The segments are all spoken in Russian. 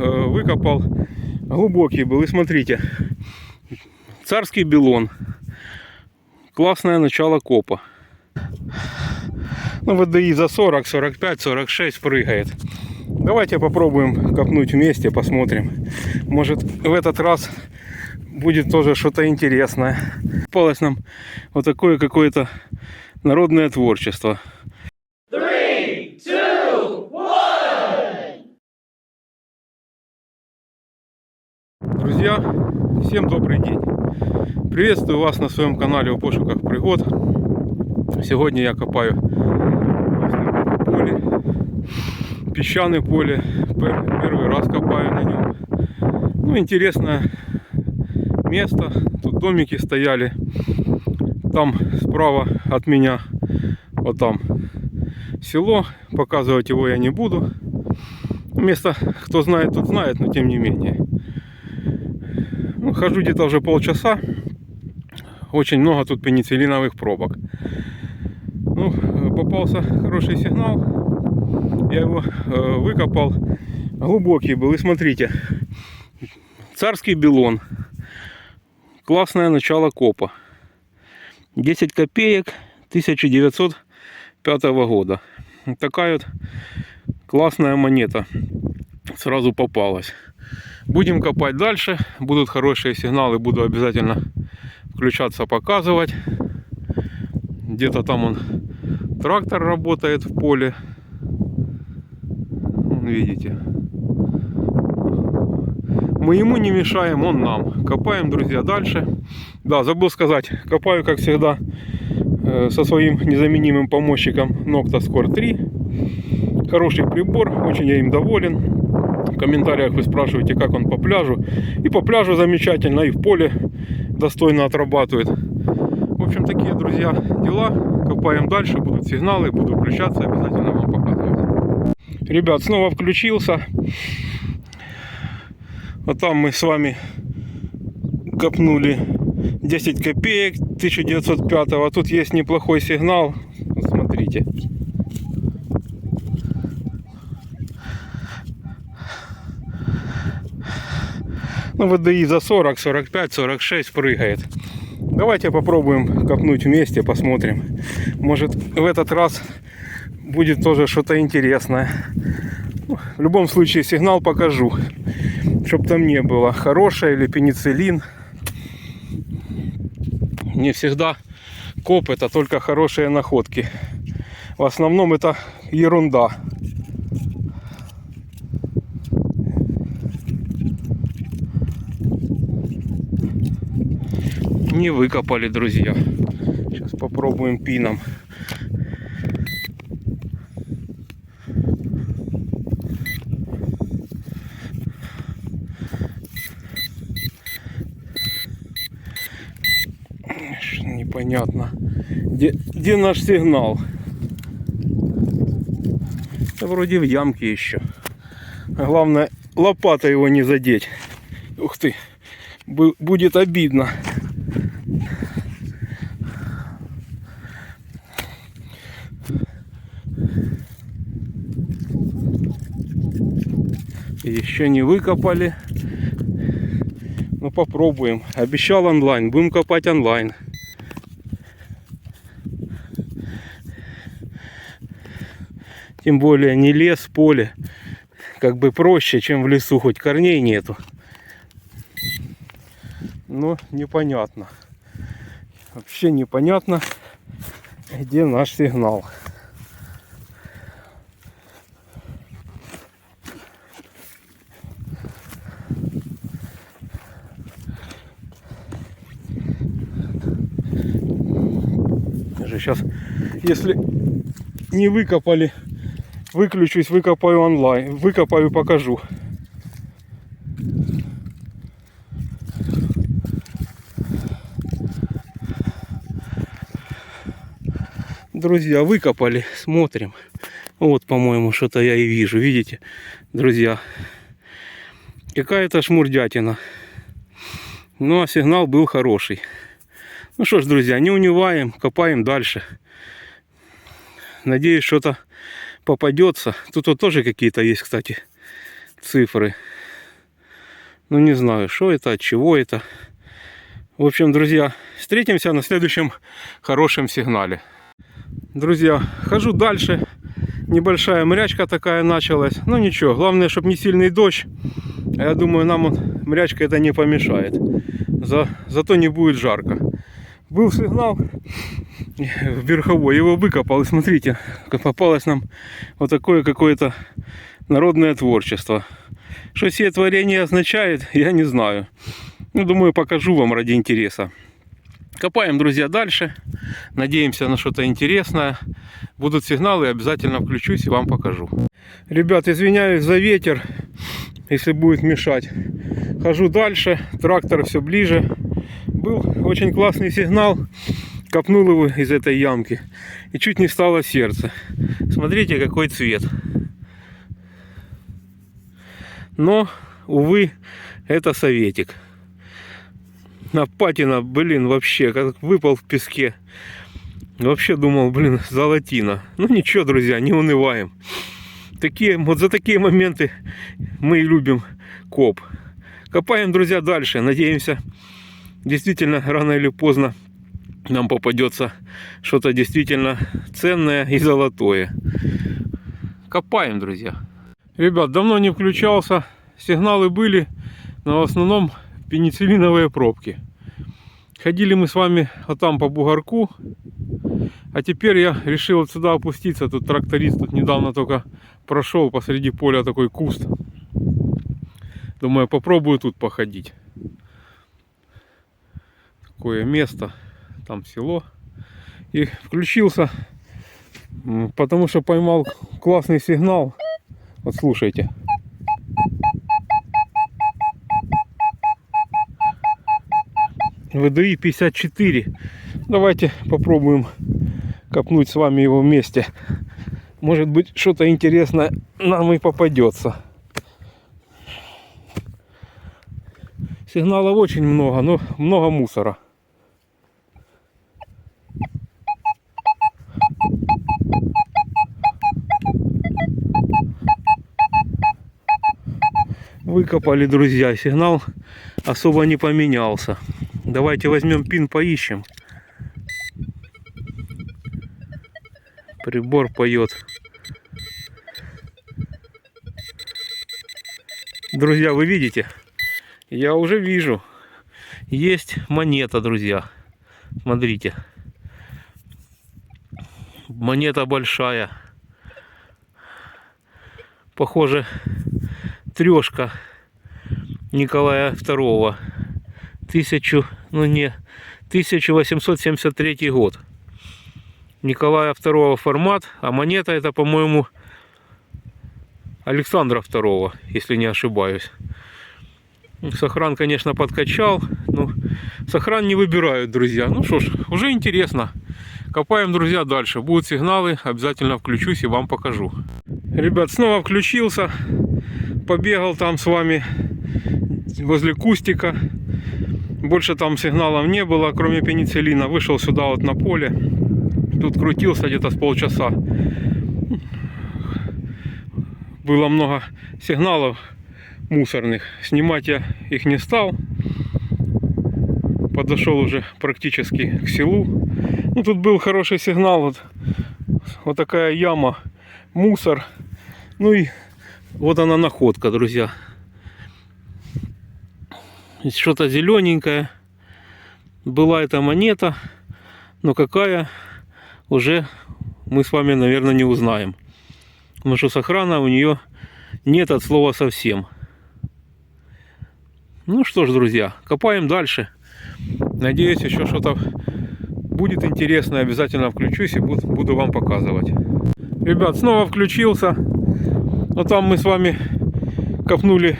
э, выкопал. Глубокий был. И смотрите, царский белон. Классное начало копа. Ну, ВДИ за 40, 45, 46 прыгает. Давайте попробуем копнуть вместе, посмотрим. Может, в этот раз будет тоже что-то интересное. Попалось нам вот такое какое-то народное творчество. Друзья, всем добрый день. Приветствую вас на своем канале у пошуках пригод. Сегодня я копаю поле, песчаное поле. Пер- Первый раз копаю на нем. Ну, интересное место. Тут домики стояли. Там справа от меня, вот там село. Показывать его я не буду. Место, кто знает, тот знает, но тем не менее. Хожу где-то уже полчаса. Очень много тут пенициллиновых пробок. Ну, попался хороший сигнал. Я его э, выкопал. Глубокий был. И смотрите. Царский белон. Классное начало копа. 10 копеек 1905 года. Вот Такая вот классная монета. Сразу попалась. Будем копать дальше. Будут хорошие сигналы. Буду обязательно включаться, показывать. Где-то там он трактор работает в поле. Видите. Мы ему не мешаем, он нам. Копаем, друзья, дальше. Да, забыл сказать, копаю, как всегда, э, со своим незаменимым помощником Noctascore 3. Хороший прибор, очень я им доволен. Комментариях вы спрашиваете, как он по пляжу. И по пляжу замечательно, и в поле достойно отрабатывает. В общем, такие, друзья, дела. Копаем дальше, будут сигналы, буду включаться, обязательно вам показывать. Ребят, снова включился. Вот там мы с вами копнули 10 копеек 1905 а тут есть неплохой сигнал смотрите ну ВДИ за 40 45 46 прыгает. Давайте попробуем копнуть вместе посмотрим. Может в этот раз будет тоже что-то интересное. В любом случае сигнал покажу чтоб там не было. Хорошая или пенициллин? Не всегда коп это только хорошие находки. В основном это ерунда. Не выкопали, друзья. Сейчас попробуем пином. Непонятно. Где, где наш сигнал? Да вроде в ямке еще. Главное, лопатой его не задеть. Ух ты. Бу- Будет обидно. Еще не выкопали. Ну попробуем. Обещал онлайн. Будем копать онлайн. Тем более не лес, поле. Как бы проще, чем в лесу, хоть корней нету. Но непонятно. Вообще непонятно, где наш сигнал. Даже сейчас, если не выкопали, выключусь, выкопаю онлайн, выкопаю, покажу. Друзья, выкопали, смотрим. Вот, по-моему, что-то я и вижу, видите, друзья. Какая-то шмурдятина. Ну, а сигнал был хороший. Ну что ж, друзья, не унываем, копаем дальше. Надеюсь, что-то попадется. Тут вот тоже какие-то есть, кстати, цифры. Ну не знаю, что это, от чего это. В общем, друзья, встретимся на следующем хорошем сигнале. Друзья, хожу дальше. Небольшая мрячка такая началась. Ну ничего, главное, чтобы не сильный дождь. А Я думаю, нам он, мрячка это не помешает. За, зато не будет жарко. Был сигнал верховой, его выкопал. И смотрите, попалось нам вот такое какое-то народное творчество. Что все творение означает, я не знаю. Ну, думаю, покажу вам ради интереса. Копаем, друзья, дальше. Надеемся на что-то интересное. Будут сигналы, обязательно включусь и вам покажу. Ребят, извиняюсь за ветер, если будет мешать. Хожу дальше, трактор все ближе. Был очень классный сигнал. Копнул его из этой ямки. И чуть не стало сердце. Смотрите, какой цвет. Но, увы, это советик. На патина, блин, вообще, как выпал в песке. Вообще думал, блин, золотина. Ну ничего, друзья, не унываем. Такие, вот за такие моменты мы и любим коп. Копаем, друзья, дальше. Надеемся, действительно, рано или поздно нам попадется что-то действительно ценное и золотое. Копаем, друзья. Ребят, давно не включался. Сигналы были, но в основном пенициллиновые пробки. Ходили мы с вами а там по бугорку. А теперь я решил вот сюда опуститься. Тут тракторист тут недавно только прошел посреди поля такой куст. Думаю, попробую тут походить. Такое место. Там село. И включился, потому что поймал классный сигнал. Вот слушайте. ВДИ 54. Давайте попробуем копнуть с вами его вместе. Может быть, что-то интересное нам и попадется. Сигналов очень много, но много мусора. Выкопали, друзья. Сигнал особо не поменялся. Давайте возьмем пин, поищем. Прибор поет. Друзья, вы видите? Я уже вижу. Есть монета, друзья. Смотрите. Монета большая. Похоже, трешка Николая Второго тысячу, ну не, 1873 год. Николая II формат, а монета это, по-моему, Александра II, если не ошибаюсь. Ну, сохран, конечно, подкачал. но сохран не выбирают, друзья. Ну что ж, уже интересно. Копаем, друзья, дальше. Будут сигналы, обязательно включусь и вам покажу. Ребят, снова включился. Побегал там с вами возле кустика. Больше там сигналов не было, кроме пенициллина. Вышел сюда вот на поле. Тут крутился где-то с полчаса. Было много сигналов мусорных. Снимать я их не стал. Подошел уже практически к селу. Ну, тут был хороший сигнал. Вот, вот такая яма, мусор. Ну и вот она находка, друзья. Что-то зелененькое. Была эта монета. Но какая уже мы с вами, наверное, не узнаем. Потому что сохрана у нее нет от слова совсем. Ну что ж, друзья, копаем дальше. Надеюсь, еще что-то будет интересное. Обязательно включусь и буду, вам показывать. Ребят, снова включился. Но там мы с вами копнули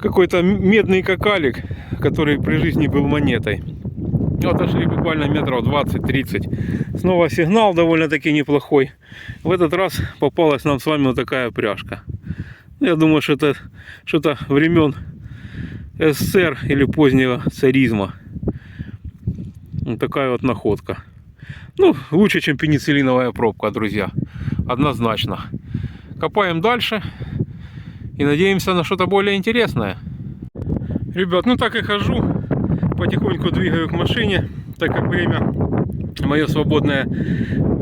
какой-то медный какалик, который при жизни был монетой. Отошли буквально метров 20-30. Снова сигнал довольно-таки неплохой. В этот раз попалась нам с вами вот такая пряжка. Я думаю, что это что-то времен СССР или позднего царизма. Вот такая вот находка. Ну, лучше, чем пенициллиновая пробка, друзья. Однозначно. Копаем дальше. И надеемся на что-то более интересное. Ребят, ну так и хожу. Потихоньку двигаю к машине, так как время мое свободное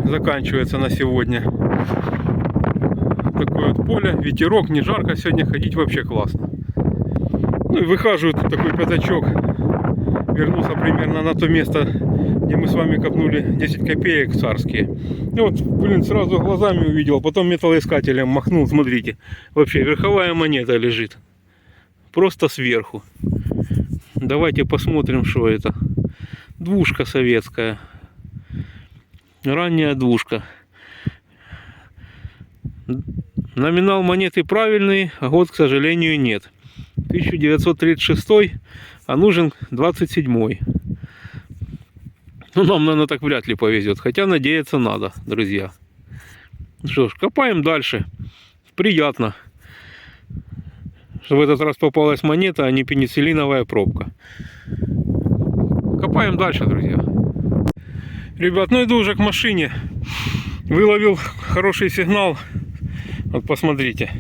заканчивается на сегодня. Такое вот поле, ветерок, не жарко сегодня, ходить вообще классно. Ну и выхаживаю тут такой пятачок. Вернулся примерно на то место, где мы с вами копнули 10 копеек царские. И вот, блин, сразу глазами увидел, потом металлоискателем махнул, смотрите. Вообще верховая монета лежит. Просто сверху. Давайте посмотрим, что это. Двушка советская. Ранняя двушка. Номинал монеты правильный, а год, к сожалению, нет. 1936, а нужен 27. Ну, нам, наверное, так вряд ли повезет. Хотя надеяться надо, друзья. Ну Что ж, копаем дальше. Приятно. Что в этот раз попалась монета, а не пенициллиновая пробка. Копаем дальше, друзья. Ребят, ну иду уже к машине. Выловил хороший сигнал. Вот посмотрите.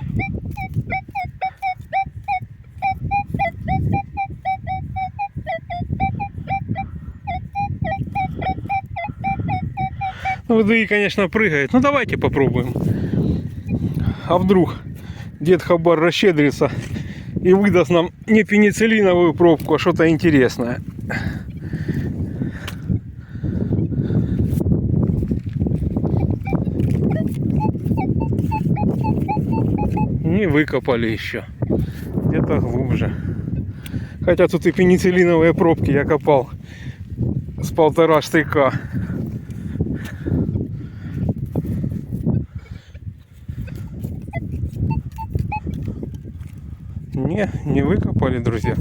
ВДИ, конечно, прыгает. Ну, давайте попробуем. А вдруг дед Хабар расщедрится и выдаст нам не пенициллиновую пробку, а что-то интересное. Не выкопали еще. Где-то глубже. Хотя тут и пенициллиновые пробки я копал с полтора штыка. Не, не выкопали, друзья.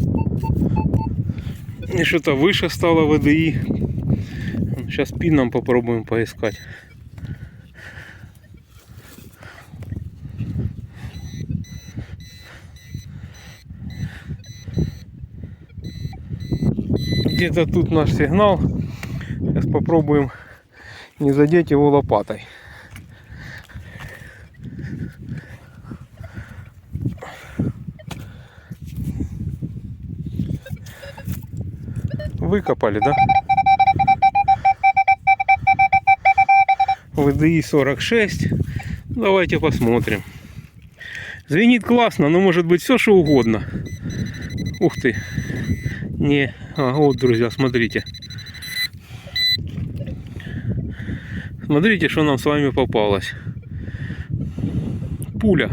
И что-то выше стало ВДИ. Сейчас пином попробуем поискать. Где-то тут наш сигнал. Сейчас попробуем не задеть его лопатой. Выкопали, да? ВДИ 46. Давайте посмотрим. Звенит классно, но может быть все что угодно. Ух ты. Не. А, вот, друзья, смотрите. Смотрите, что нам с вами попалось. Пуля.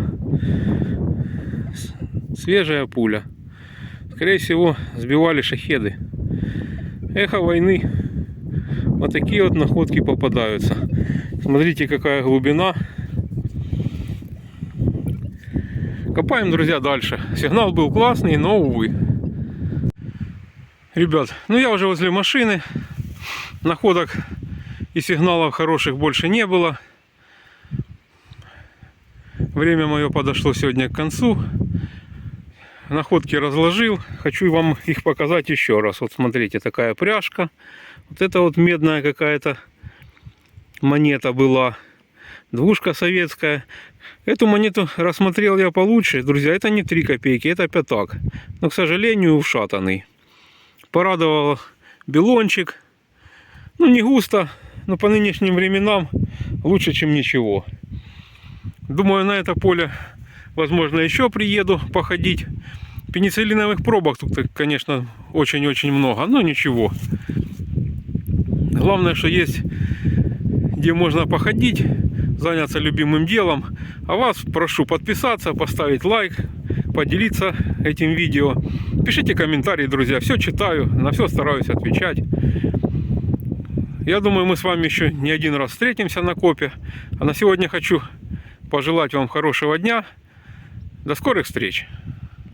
Свежая пуля. Скорее всего, сбивали шахеды. Эхо войны. Вот такие вот находки попадаются. Смотрите, какая глубина. Копаем, друзья, дальше. Сигнал был классный, но увы. Ребят, ну я уже возле машины. Находок и сигналов хороших больше не было. Время мое подошло сегодня к концу. Находки разложил. Хочу вам их показать еще раз. Вот смотрите, такая пряжка. Вот это вот медная какая-то монета была. Двушка советская. Эту монету рассмотрел я получше. Друзья, это не 3 копейки, это пятак. Но, к сожалению, ушатанный. Порадовал белончик. Ну, не густо, но по нынешним временам лучше, чем ничего. Думаю, на это поле, возможно, еще приеду походить. Пенициллиновых пробок тут, конечно, очень-очень много, но ничего. Главное, что есть где можно походить, заняться любимым делом. А вас прошу подписаться, поставить лайк, поделиться этим видео. Пишите комментарии, друзья. Все читаю, на все стараюсь отвечать. Я думаю, мы с вами еще не один раз встретимся на копе. А на сегодня хочу пожелать вам хорошего дня. До скорых встреч!